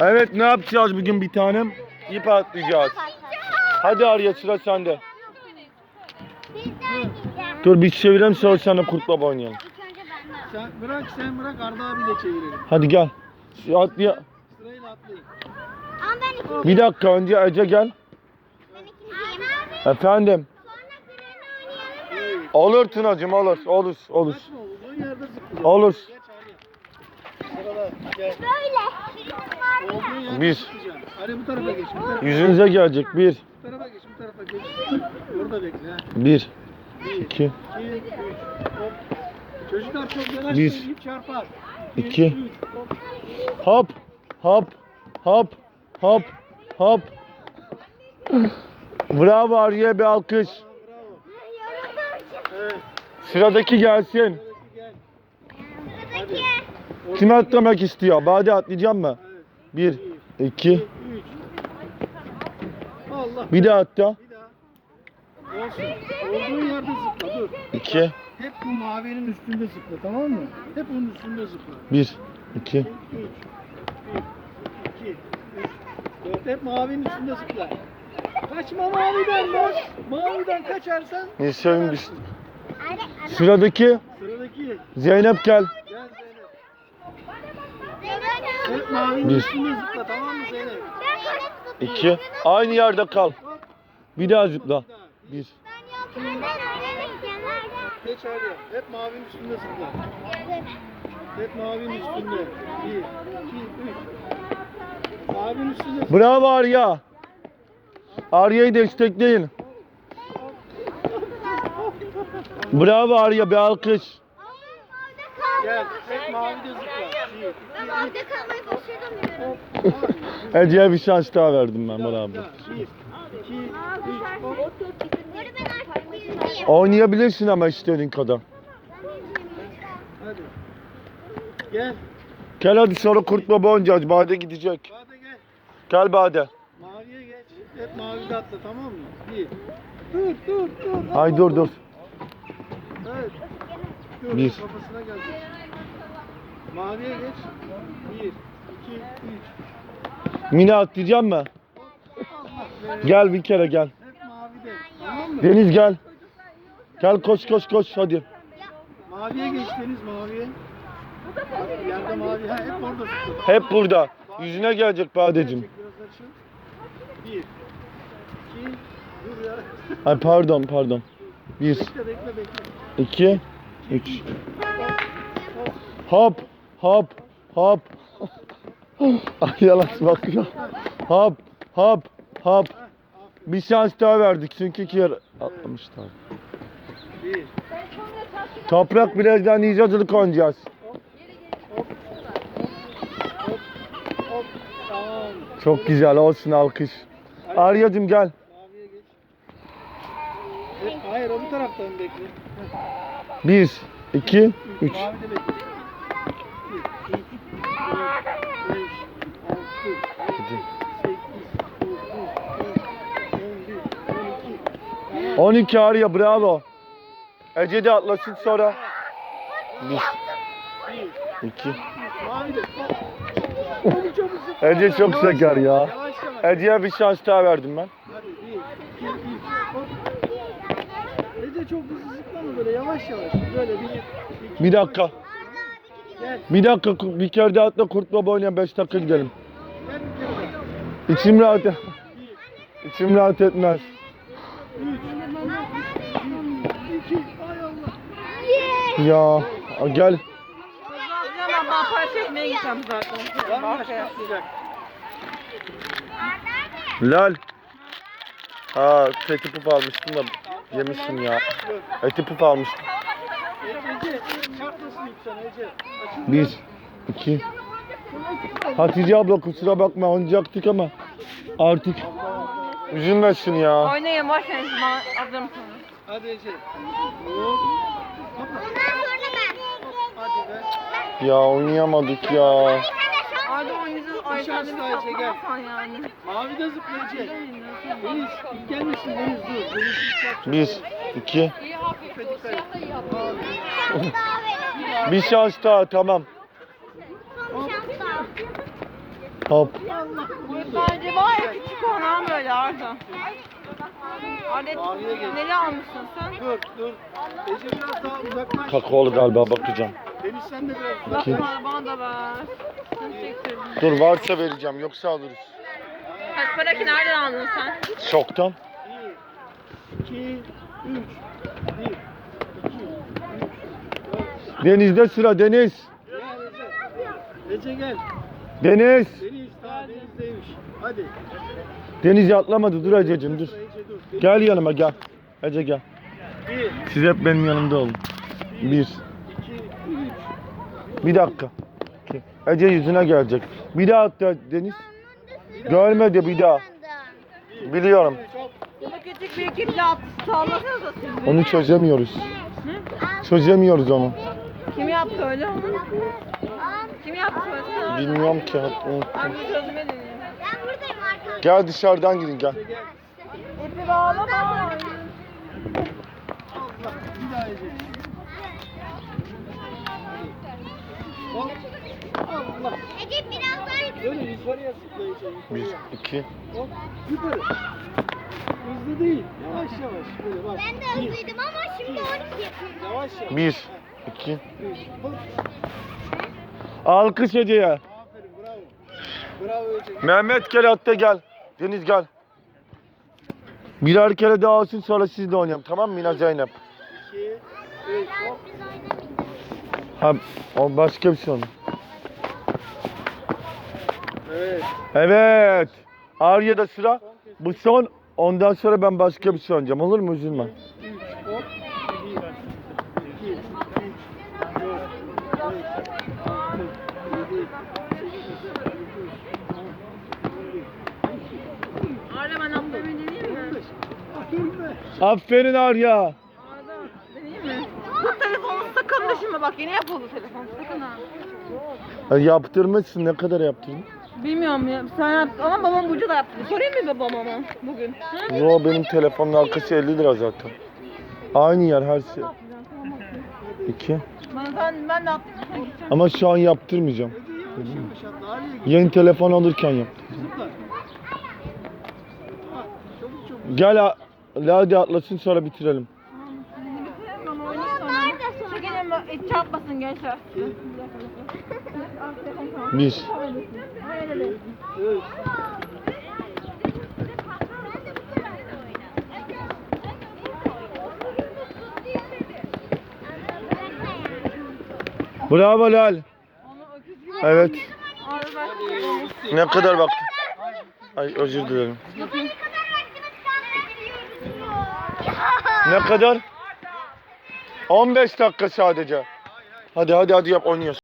Evet ne yapacağız bugün bir tanem? İp atlayacağız. Hadi Arya sıra sende. Dur bir çevirelim sonra sana kurt baba oynayalım. Sen bırak sen bırak Arda abi de çevirelim. Hadi gel. Şu Atlaya... Sırayla atlayın. Ama ben ikinci. Bir dakika önce Ece gel. Ben. Efendim. Olur Tunacığım olur. Olur. Olur. Olur. Böyle. Birisi var ya. Olduğun yerde Bir. Ali bu tarafa geç. Bu tarafa, Yüzünüze gelecek. Bir. bu tarafa geç. Bu tarafa geç. Orada bekle. ha. Bir. Bir, iki, iki, üç. Hop. Çocuklar çok yavaş Bir. söyleyip çarpar. İki. üç, hop. Hop. Hop. Hop. Hop. Hop. Bravo Arya bir alkış. Bravo. Evet. Sıradaki gelsin. Sıradaki gel. Hadi. Kim atlamak istiyor? Bade atlayacağım mı? Bir, iki, üç. Allah. bir daha atla. Bir daha. Olsun. Olduğun yerde zıpla dur. İki, Hep bu mavinin üstünde zıpla tamam mı? Hep onun üstünde zıpla. bir, iki. 3, 1, 2, 3, 4. Hep mavinin üstünde zıpla. Kaçma maviden boş. Maviden kaçarsan Ne seveyim biz. kaçarsın. Hadi. hadi. Sıradaki Sıradaki. Zeynep gel. Mavinin Bir. üstünde zıpla tamam mı Zeynep? Ben hep zıplıyorum. İki. Aynı yerde kal. Bir daha zıpla. Bir. Bir. Geç hadi. Hep mavinin üstünde zıpla. Hep mavinin üstünde. 1, 2, 3. Mavinin üstünde zıpla. Bravo Arya. Arya'yı destekleyin. Bravo Arya bir alkış. Gel. Hep mavide zıpla. 1, 2, Ben orada kalmayı başaramıyorum. Ece'ye bir şans daha verdim ben bravo. 1, 2, 3, hop. Böyle ben artık birinciyim. Oynayabilirsin ama istediğin kadar. Hadi. Gel. Gel hadi sonra kurt baba oynayacağız. Bade gidecek. Bade gel. Gel Bade. Maviye geç. Hep mavide atla tamam mı? Bir. Dur dur dur. Ay dur dur. Evet. Dur, Bir. Kafasına gelecek. Maviye geç. Bir, iki, üç. Mine atlayacak mı? Gel bir kere gel. Hep mavide. Tamam mı? Deniz gel. Gel koş koş koş hadi. Maviye geç Deniz maviye. Yerde mavi. Ha, hep orada. Hep burada. Yüzüne gelecek Badeciğim. Bir. İki. Dur ya. Ay pardon pardon. Bir, Bekle bekle bekle. iki, üç. Hop hop hop. Ay yalan bakıyor. Hop hop hop. Bir şans daha verdik çünkü iki yer atlamışlar. Toprak birazdan icacılık oynayacağız. Çok güzel olsun alkış. Arya'cığım gel. Hayır o bu taraftan bekle. Bir, iki, üç. Mavide bekle. İki, üç, dört, beş, altı, yedi, sekiz, dokuz, on, iki. 12 Arya bravo. Ece de atlasın sonra. Bir, iki. Ece çok şeker ya. Ece'ye bir şans daha verdim ben. Ece çok hızlı zıplama böyle yavaş yavaş. Böyle bir, Bir dakika. Bir dakika bir kere daha atla kurt baba oynayan 5 dakika gidelim. İçim rahat İçim rahat etmez. Ya gel. Ben atlayacak? Lal. Ha eti puf almıştım da yemişsin ya. Eti puf almıştım. Bir, iki. Hatice abla kusura bakma oynayacaktık ama artık üzülmesin ya. Oynayın boş verin bana hazır mısınız? Hadi Ece. Hadi be. Ya oynayamadık ya. Hadi oynayacağız. Ay şans bir daha Ece, gel. saplamasan yani. Mavi de zıpla Ece. Deniz, ilk gelmesin Deniz dur. Deniz ilk çarpacak. Bir, iki. Bir şans daha tamam. Hop. Bence var ya küçük olan böyle Arda. Gel. neler almışsın sen? Dur dur. Ece biraz daha uzaklaş. Kakaolu galiba bakacağım. Deniz sen de biraz Bak uzaklaş. bana, bana da ver. Dur varsa vereceğim yoksa alırız. Kaç para ki nereden aldın sen? Şoktan. 1, 2, 3. 1, 2, 3, 4. Denizde sıra Deniz. Ece. Gel. Deniz. Deniz daha denizdeymiş. Hadi. Deniz atlamadı dur Ececiğim dur. Gel yanıma gel. Ece gel. 1, Siz hep benim yanımda olun. Bir. 2, 3. Bir dakika. Ece yüzüne gelecek. Bir daha atla Deniz. Görmedi bir daha. Biliyorum. Bir ekiple at. Sallasanıza siz. Onu çözemiyoruz. Çözemiyoruz onu. Kim yaptı öyle onu? Kim yaptı öyle? Bilmiyorum ki. unuttum. Ben bir çözüme deneyeyim. Ben buradayım arkadaşlar. Gel dışarıdan gidin gel. İpi bağlama. Bir daha Ece. Hop. Allah. Ece biraz daha Ece. Bir, iki. Yukarı. Hızlı değil. Yavaş yavaş. Böyle bak. Ben de hızlıydım ama şimdi 12 yapıyorum. Yavaş yavaş. Bir, iki. Üç. Hop. Alkış Ece'ye. Aferin bravo. Bravo Ece. Mehmet gel hatta gel. Deniz gel. Birer kere daha olsun sonra siz de oynayalım. Tamam mı Mina Zeynep? İki. Üç. Hop. Biz oynamayacağız. Ha, o başka bir şey onu. Evet. Evet. Arya'da sıra. Bu son. Ondan sonra ben başka bir şey oynayacağım. Olur mu? Üzülme. Aferin Arya. Arda? Bu telefonu sakın düşürme bak yeni yapıldı telefon sakın ha. Ya Yaptırmışsın. Ne kadar yaptırdın? Bilmiyorum ya sen yaptın ama babam Burcu da yaptı. Sorayım mı babama ama bugün? Hı? Yo benim telefonun arkası 50 lira zaten. Aynı yer her şey. İki. Ben, ben, ben de attım. Ama şu an yaptırmayacağım. Yeni telefon alırken yap. Zıpla. Ha, Çabuk çabuk. Gel Lade atlasın sonra bitirelim. Ben oynayayım sonra. Çekelim bak, e, çarpmasın gençler. Bir. Bravo Lal. Evet. Ne kadar baktın? Ay özür dilerim. Ne kadar? 15 dakika sadece. Hadi hadi hadi yap oynuyorsun.